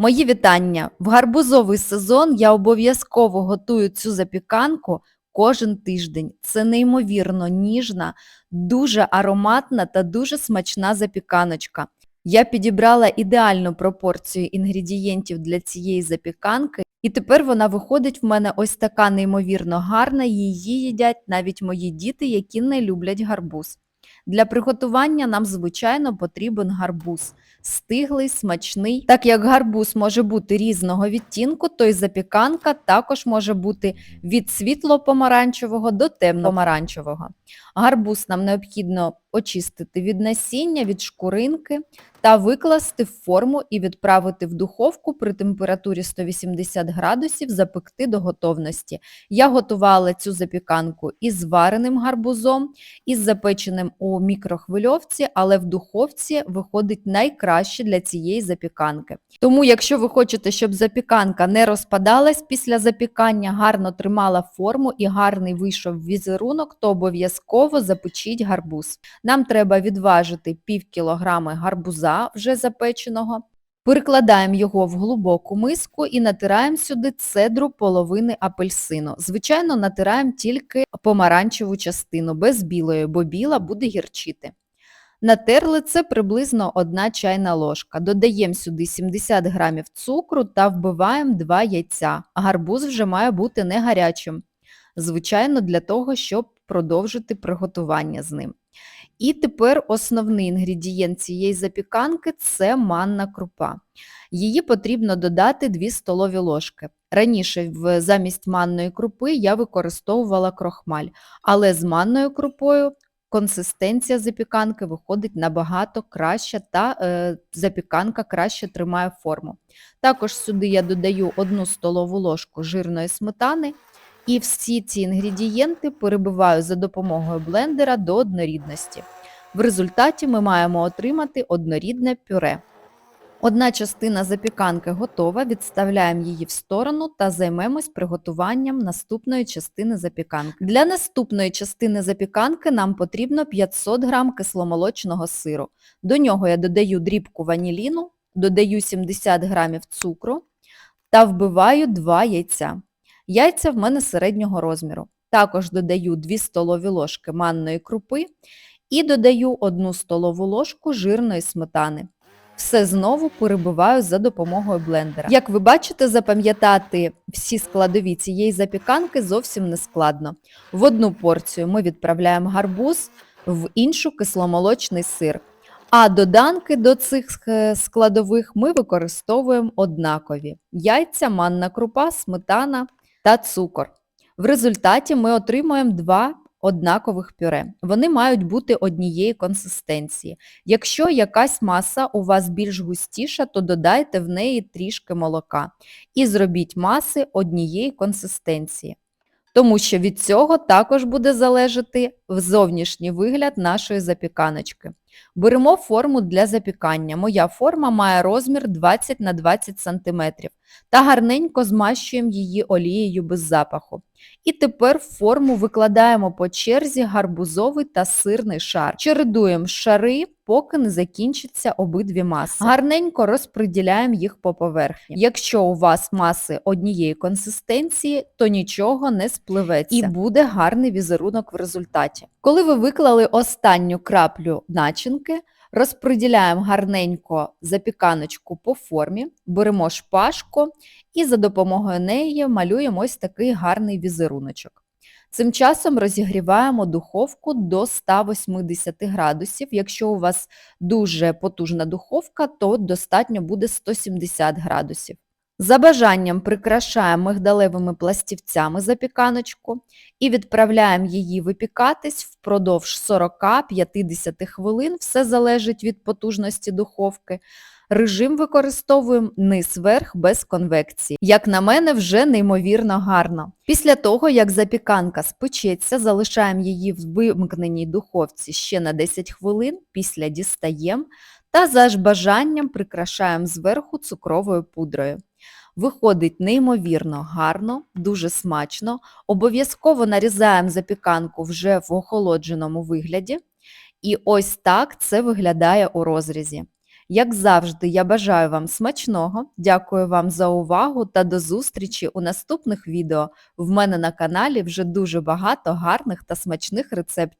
Мої вітання! В гарбузовий сезон я обов'язково готую цю запіканку кожен тиждень. Це неймовірно ніжна, дуже ароматна та дуже смачна запіканочка. Я підібрала ідеальну пропорцію інгредієнтів для цієї запіканки, і тепер вона виходить в мене ось така неймовірно гарна. Її їдять навіть мої діти, які не люблять гарбуз. Для приготування нам, звичайно, потрібен гарбуз. Стиглий, смачний. Так як гарбуз може бути різного відтінку, то й запіканка також може бути від світло-помаранчевого до темно-помаранчевого. Гарбуз нам необхідно очистити від насіння, від шкуринки та викласти в форму і відправити в духовку при температурі 180 градусів запекти до готовності. Я готувала цю запіканку із вареним гарбузом, із запеченим у мікрохвильовці, але в духовці виходить найкраще для цієї запіканки. Тому, якщо ви хочете, щоб запіканка не розпадалась після запікання, гарно тримала форму і гарний вийшов візерунок, то обов'язково запечіть гарбуз. Нам треба відважити пів кілограми гарбуза вже запеченого. Перекладаємо його в глибоку миску і натираємо сюди цедру половини апельсину. Звичайно, натираємо тільки помаранчеву частину, без білої, бо біла буде гірчити. Натерли це приблизно 1 чайна ложка. Додаємо сюди 70 грамів цукру та вбиваємо 2 яйця. Гарбуз вже має бути не гарячим. Звичайно, для того, щоб продовжити приготування з ним. І тепер основний інгредієнт цієї запіканки це манна крупа. Її потрібно додати 2 столові ложки. Раніше замість манної крупи я використовувала крохмаль, але з манною крупою консистенція запіканки виходить набагато краща та е, запіканка краще тримає форму. Також сюди я додаю 1 столову ложку жирної сметани і всі ці інгредієнти перебиваю за допомогою блендера до однорідності. В результаті ми маємо отримати однорідне пюре. Одна частина запіканки готова, відставляємо її в сторону та займемось приготуванням наступної частини запіканки. Для наступної частини запіканки нам потрібно 500 г кисломолочного сиру. До нього я додаю дрібку ваніліну, додаю 70 г цукру та вбиваю 2 яйця. Яйця в мене середнього розміру. Також додаю 2 столові ложки манної крупи і додаю 1 столову ложку жирної сметани. Все знову перебиваю за допомогою блендера. Як ви бачите, запам'ятати всі складові цієї запіканки зовсім не складно. В одну порцію ми відправляємо гарбуз, в іншу кисломолочний сир. А доданки до цих е, складових ми використовуємо однакові: яйця, манна крупа, сметана та цукор. В результаті ми отримуємо два однакових пюре. Вони мають бути однієї консистенції. Якщо якась маса у вас більш густіша, то додайте в неї трішки молока і зробіть маси однієї консистенції. Тому що від цього також буде залежати зовнішній вигляд нашої запіканочки. Беремо форму для запікання. Моя форма має розмір 20 на 20 см та гарненько змащуємо її олією без запаху. І тепер в форму викладаємо по черзі гарбузовий та сирний шар. Чередуємо шари, поки не закінчаться обидві маси. Гарненько розподіляємо їх по поверхні. Якщо у вас маси однієї консистенції, то нічого не спливеться і буде гарний візерунок в результаті. Коли ви виклали останню краплю начинки, Розподіляємо гарненько запіканочку по формі, беремо шпажку і за допомогою неї малюємо ось такий гарний візеруночок. Цим часом розігріваємо духовку до 180 градусів. Якщо у вас дуже потужна духовка, то достатньо буде 170 градусів. За бажанням прикрашаємо мигдалевими пластівцями запіканочку і відправляємо її випікатись впродовж 40-50 хвилин, все залежить від потужності духовки. Режим використовуємо низ-верх без конвекції. Як на мене, вже неймовірно гарно. Після того, як запіканка спечеться, залишаємо її в вимкненій духовці ще на 10 хвилин, після дістаємо та за ж бажанням прикрашаємо зверху цукровою пудрою. Виходить неймовірно гарно, дуже смачно. Обов'язково нарізаємо запіканку вже в охолодженому вигляді. І ось так це виглядає у розрізі. Як завжди, я бажаю вам смачного, дякую вам за увагу та до зустрічі у наступних відео. В мене на каналі вже дуже багато гарних та смачних рецептів.